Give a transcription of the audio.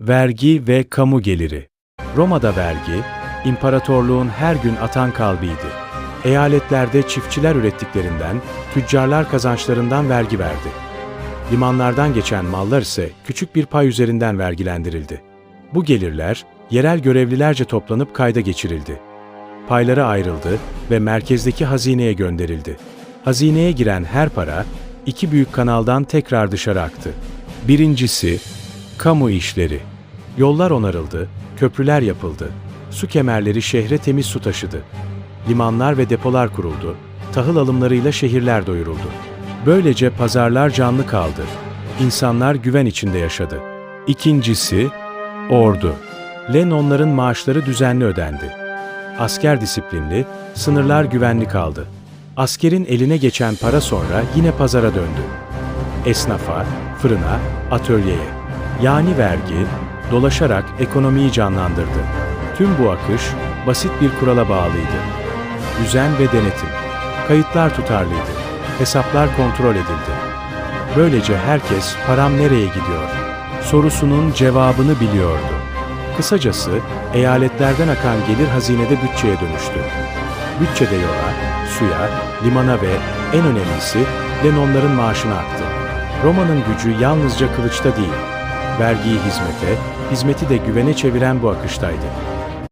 Vergi ve kamu geliri. Roma'da vergi, imparatorluğun her gün atan kalbiydi. Eyaletlerde çiftçiler ürettiklerinden, tüccarlar kazançlarından vergi verdi. Limanlardan geçen mallar ise küçük bir pay üzerinden vergilendirildi. Bu gelirler, yerel görevlilerce toplanıp kayda geçirildi. Paylara ayrıldı ve merkezdeki hazineye gönderildi. Hazineye giren her para, iki büyük kanaldan tekrar dışarı aktı. Birincisi, kamu işleri. Yollar onarıldı, köprüler yapıldı, su kemerleri şehre temiz su taşıdı. Limanlar ve depolar kuruldu, tahıl alımlarıyla şehirler doyuruldu. Böylece pazarlar canlı kaldı. İnsanlar güven içinde yaşadı. İkincisi, ordu. Lenonların maaşları düzenli ödendi. Asker disiplinli, sınırlar güvenli kaldı. Askerin eline geçen para sonra yine pazara döndü. Esnafa, fırına, atölyeye. Yani vergi, dolaşarak ekonomiyi canlandırdı. Tüm bu akış basit bir kurala bağlıydı. Düzen ve denetim. Kayıtlar tutarlıydı. Hesaplar kontrol edildi. Böylece herkes param nereye gidiyor sorusunun cevabını biliyordu. Kısacası eyaletlerden akan gelir hazinede bütçeye dönüştü. Bütçede yola, suya, limana ve en önemlisi Lenonların maaşına aktı. Roma'nın gücü yalnızca kılıçta değil, vergiyi hizmete, hizmeti de güvene çeviren bu akıştaydı.